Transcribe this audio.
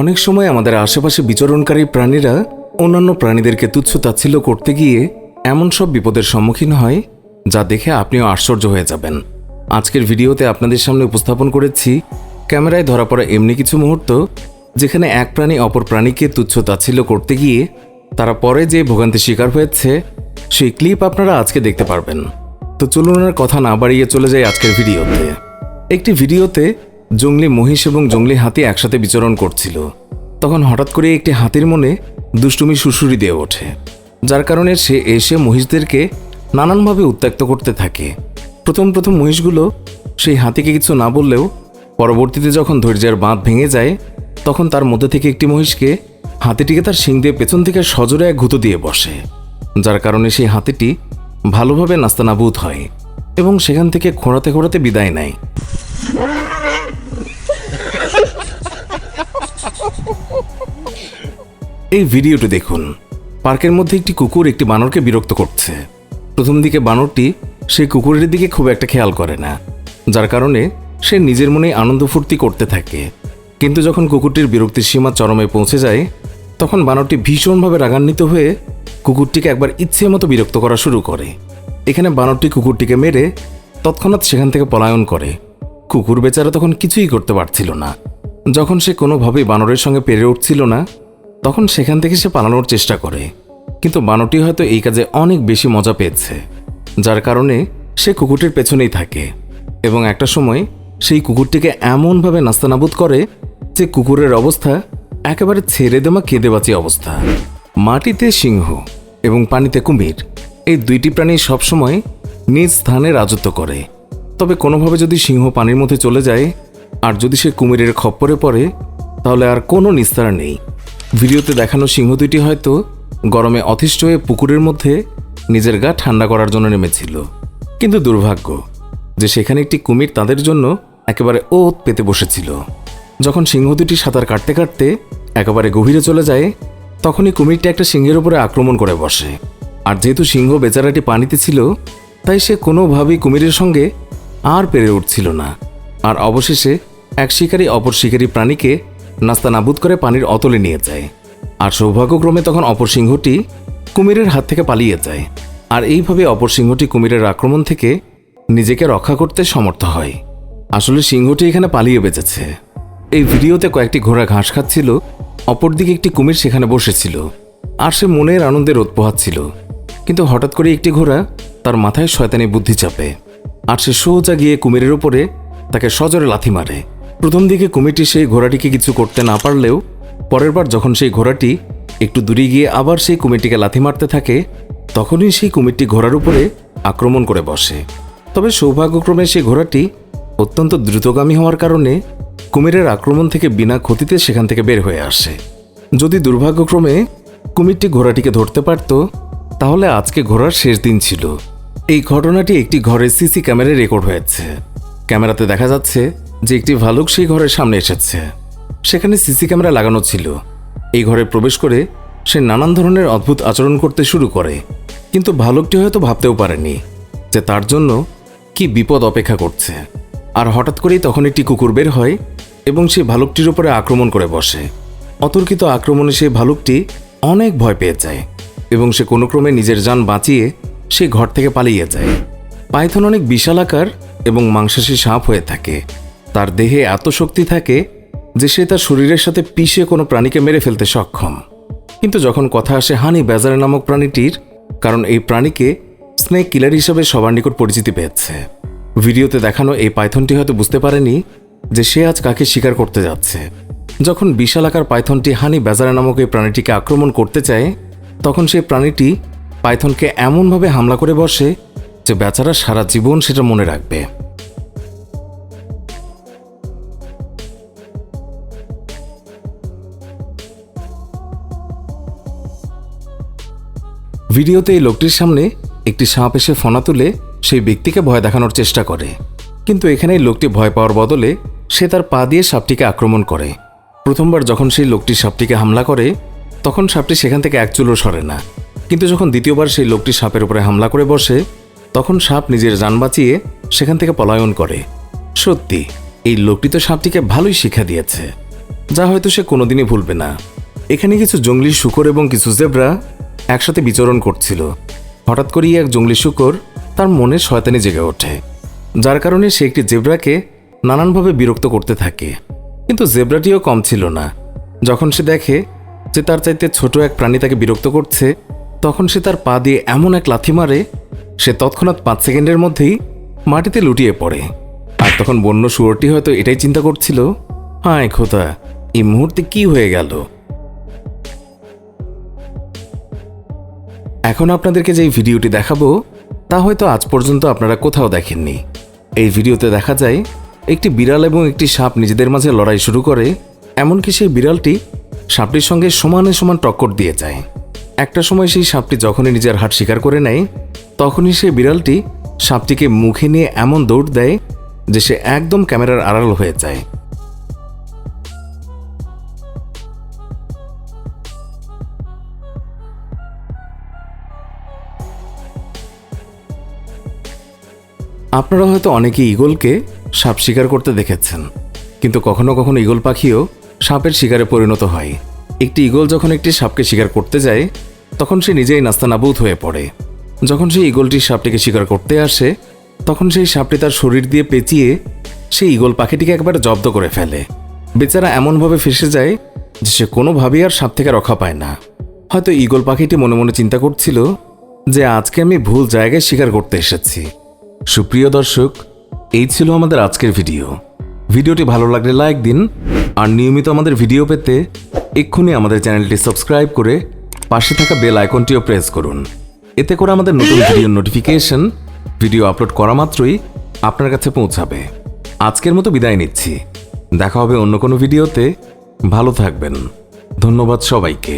অনেক সময় আমাদের আশেপাশে বিচরণকারী প্রাণীরা অন্যান্য প্রাণীদেরকে তুচ্ছ তাচ্ছিল্য করতে গিয়ে এমন সব বিপদের সম্মুখীন হয়, যা দেখে আপনিও আশ্চর্য হয়ে যাবেন। আজকের ভিডিওতে আপনাদের সামনে উপস্থাপন করেছি, ক্যামেরায় ধরা পড়া এমনি কিছু মুহূর্ত, যেখানে এক প্রাণী অপর প্রাণীকে তুচ্ছ তাচ্ছিল্য করতে গিয়ে তারা পরে যে ভোগান্তির শিকার হয়েছে, সেই ক্লিপ আপনারা আজকে দেখতে পারবেন। তো চলুন কথা না বাড়িয়ে চলে যাই আজকের ভিডিওতে। একটি ভিডিওতে জঙ্গলি মহিষ এবং জঙ্গলি হাতি একসাথে বিচরণ করছিল। তখন হঠাৎ করে একটি হাতির মনে দুষ্টুমি সুশুরি দিয়ে ওঠে, যার কারণে সে এসে মহিষদেরকে নানানভাবে উত্ত্যক্ত করতে থাকে। প্রথম প্রথম মহিষগুলো সেই হাতিকে কিছু না বললেও পরবর্তীতে যখন ধৈর্যের বাঁধ ভেঙে যায়, তখন তার মধ্যে থেকে একটি মহিষকে হাতিটিকে তার শিং দিয়ে পেছন থেকে সজোরে এক ঘুতো দিয়ে বসে, যার কারণে সেই হাতিটি ভালোভাবে নাস্তানাবুদ হয় এবং সেখান থেকে খোঁড়াতে খোঁড়াতে বিদায় নেয়। এই ভিডিওটি দেখুন। পার্কের মধ্যে একটি কুকুর একটি বানরকে বিরক্ত করছে। প্রথম দিকে বানরটি সেই কুকুরের দিকে খুব একটা খেয়াল করে না। যার কারণে সে নিজের মনে আনন্দ ফুর্তি করতে থাকে। কিন্তু যখন কুকুরটির বিরক্তির সীমা চরমে পৌঁছে যায়, তখন বানরটি ভীষণভাবে রাগান্বিত হয়ে কুকুরটিকে একবার ইচ্ছে মতো বিরক্ত করা শুরু করে। এখানে বানরটি কুকুরটিকে মেরে তৎক্ষণাৎ সেখান থেকে পলায়ন করে। কুকুর বেচারা তখন কিছুই করতে পারছিল না। যখন সে কোনোভাবে বানরের সঙ্গে পেরে উঠছিল না, তখন সেখান থেকে সে পালানোর চেষ্টা করে। কিন্তু বানরটি হয়তো এই কাজে অনেক বেশি মজা পেয়েছে, যার কারণে সে কুকুরটির পেছনেই থাকে এবং একটা সময় সেই কুকুরটিকে এমনভাবে নাস্তানাবুদ করে যে কুকুরের অবস্থা একেবারে ছেড়ে দেওয়া কেঁদে বাঁচি অবস্থা। মাটিতে সিংহ এবং পানিতে কুমির, এই দুইটি প্রাণী সবসময় নিজ স্থানে রাজত্ব করে। তবে কোনোভাবে যদি সিংহ পানির মধ্যে চলে যায়, আর যদি সে কুমিরের খপ্পরে পড়ে, তাহলে আর কোনো নিস্তার নেই। ভিডিওতে দেখানো সিংহ দুইটি হয়তো গরমে অতিষ্ঠ হয়ে পুকুরের মধ্যে নিজের গা ঠান্ডা করার জন্য নেমেছিল। কিন্তু দুর্ভাগ্য যে সেখানে একটি কুমির তাদের জন্য একেবারে ওত পেতে বসেছিল। যখন সিংহ দুটি সাঁতার কাটতে কাটতে একেবারে গভীরে চলে যায়, তখনই কুমিরটা একটা সিংহের উপরে আক্রমণ করে বসে। আর যেহেতু সিংহ বেচারাটি পানিতে ছিল, তাই সে কোনোভাবেই কুমিরের সঙ্গে আর পেরে উঠছিল না। আর অবশেষে এক শিকারী অপর শিকারী প্রাণীকে নাস্তা নাবুদ করে পানির অতলে নিয়ে যায়। আর সৌভাগ্যক্রমে তখন অপর সিংহটি কুমিরের হাত থেকে পালিয়ে যায়। আর এইভাবে অপর সিংহটি কুমিরের আক্রমণ থেকে নিজেকে রক্ষা করতে সমর্থ হয়। আসলে সিংহটি এখানে পালিয়ে বেঁচেছে। এই ভিডিওতে কয়েকটি ঘোড়া ঘাস খাচ্ছিল, অপরদিকে একটি কুমির সেখানে বসেছিল, আর সে মনের আনন্দে রোদ পোহাচ্ছিল। কিন্তু হঠাৎ করে একটি ঘোড়া তার মাথায় শয়তানি বুদ্ধি চাপে। আর সে সোজা গিয়ে কুমিরের উপরে তাকে সজরে লাথি মারে। প্রথম দিকে কুমিরটি সেই ঘোড়াটিকে কিছু করতে না পারলেও পরের বার যখন সেই ঘোড়াটি একটু দূরে গিয়ে আবার সেই কুমিরটিকে লাথি মারতে থাকে, তখনই সেই কুমিরটি ঘোড়ার উপরে আক্রমণ করে বসে। তবে সৌভাগ্যক্রমে সেই ঘোড়াটি অত্যন্ত দ্রুতগামী হওয়ার কারণে কুমিরের আক্রমণ থেকে বিনা ক্ষতিতে সেখান থেকে বের হয়ে আসে। যদি দুর্ভাগ্যক্রমে কুমিরটি ঘোড়াটিকে ধরতে পারত, তাহলে আজকে ঘোড়ার শেষ দিন ছিল। এই ঘটনাটি একটি ঘরের সিসি ক্যামেরায় রেকর্ড হয়েছে। ক্যামেরাতে দেখা যাচ্ছে যে একটি ভালুক সেই ঘরের সামনে এসেছে। সেখানে সিসি ক্যামেরা লাগানো ছিল। এই ঘরে প্রবেশ করে সে নানান ধরনের অদ্ভুত আচরণ করতে শুরু করে। কিন্তু ভালুকটি হয়তো ভাবতেও পারেনি যে তার জন্য কি বিপদ অপেক্ষা করছে। আর হঠাৎ করেই তখন একটি কুকুর বের হয় এবং সে ভালুকটির উপরে আক্রমণ করে বসে। অতর্কিত আক্রমণে সেই ভালুকটি অনেক ভয় পেয়ে যায় এবং সে কোনো ক্রমে নিজের যান বাঁচিয়ে সে ঘর থেকে পালিয়ে যায়। পাইথন অনেক বিশাল আকার এবং মাংসাশী সাপ হয়ে থাকে। তার দেহে এত শক্তি থাকে যে সে তার শরীরের সাথে পিষে কোনো প্রাণীকে মেরে ফেলতে সক্ষম। কিন্তু যখন কথা আসে হানি ব্যাজার নামক প্রাণীটির, কারণ এই প্রাণীকে স্নেক কিলার হিসাবে সবার নিকট পরিচিতি পেয়েছে। ভিডিওতে দেখানো এই পাইথনটি হয়তো বুঝতে পারেনি যে সে আজ কাকে শিকার করতে যাচ্ছে। যখন বিশাল আকার পাইথনটি হানি বেজারা নামক এই প্রাণীটিকে আক্রমণ করতে চায়, তখন সেই প্রাণীটি পাইথনকে এমনভাবে হামলা করে বসে যে বেচারা সারা জীবন সেটা মনে রাখবে। ভিডিওতে এই লোকটির সামনে একটি সাপ এসে ফোনা তুলে সেই ব্যক্তিকে ভয় দেখানোর চেষ্টা করে। কিন্তু এখানে লোকটি ভয় পাওয়ার বদলে সে তার পা দিয়ে সাপটিকে আক্রমণ করে। প্রথমবার যখন সেই লোকটি সাপটিকে হামলা করে, তখন সাপটি সেখান থেকে এক চুলো সরে না। কিন্তু যখন দ্বিতীয়বার সেই লোকটি সাপের উপরে হামলা করে বসে, তখন সাপ নিজের যান বাঁচিয়ে সেখান থেকে পলায়ন করে। সত্যি, এই লোকটি তো সাপটিকে ভালোই শিক্ষা দিয়েছে। যা হয়তো সে কোনোদিনই ভুলবে না। এখানে কিছু জঙ্গলি শুকর এবং কিছু জেব্রা একসাথে বিচরণ করছিল। হঠাৎ করেই এক জঙ্গলি শুকর তার মনে শয়তানি জেগে ওঠে, যার কারণে সে একটি জেব্রাকে নানানভাবে বিরক্ত করতে থাকে। কিন্তু জেব্রাটিও কম ছিল না। যখন সে দেখে যে তার চাইতে ছোট এক প্রাণী তাকে বিরক্ত করছে তখন সে তার পা দিয়ে এমন এক লাথি মারে, সে তৎক্ষণাৎ পাঁচ সেকেন্ডের মধ্যেই মাটিতে লুটিয়ে পড়ে। আর তখন বন্য শুয়োরটি হয়তো এটাই চিন্তা করছিল, হায় খোদা, এই মুহূর্তে কি হয়ে গেল? এখন আপনাদেরকে যে ভিডিওটি দেখাবো, তা হয়তো আজ পর্যন্ত আপনারা কোথাও দেখেননি। এই ভিডিওতে দেখা যায়, একটি বিড়াল এবং একটি সাপ নিজেদের মাঝে লড়াই শুরু করে, এমনকি সেই বিড়ালটি সাপটির সঙ্গে সমানে সমান টক্কর দিয়ে যায়। একটা সময় সেই সাপটি যখনই নিজের হাট শিকার করে নেয়, তখনই সেই বিড়ালটি সাপটিকে মুখে নিয়ে এমন দৌড় দেয় যে সে একদম ক্যামেরার আড়াল হয়ে যায়। আপনারা হয়তো অনেকে ঈগলকে সাপ শিকার করতে দেখেছেন, কিন্তু কখনো কখনো ঈগল পাখিও সাপের শিকারে পরিণত হয়। একটি ঈগল যখন একটি সাপকে শিকার করতে যায়, তখন সে নিজেই নাস্তানাবুদ হয়ে পড়ে। যখন সেই ঈগলটি সাপটিকে শিকার করতে আসে, তখন সেই সাপটি তার শরীর দিয়ে পেঁচিয়ে সেই ঈগল পাখিটিকে একবার জব্দ করে ফেলে। বেচারা এমনভাবে ফেসে যায় যে সে কোনোভাবেই আর সাপ থেকে রক্ষা পায় না। হয়তো ঈগল পাখিটি মনে মনে চিন্তা করছিল যে আজকে আমি ভুল জায়গায় শিকার করতে এসেছি। সুপ্রিয় দর্শক, এই ছিল আমাদের আজকের ভিডিও। ভিডিওটি ভালো লাগলে লাইক দিন, আর নিয়মিত আমাদের ভিডিও পেতে এক্ষুনি আমাদের চ্যানেলটি সাবস্ক্রাইব করে পাশে থাকা বেল আইকনটিও প্রেস করুন। এতে করে আমাদের নতুন ভিডিও নোটিফিকেশন, ভিডিও আপলোড করা মাত্রই আপনার কাছে পৌঁছাবে। আজকের মতো বিদায় নিচ্ছি। দেখা হবে অন্য কোনো ভিডিওতে। ভালো থাকবেন। ধন্যবাদ সবাইকে।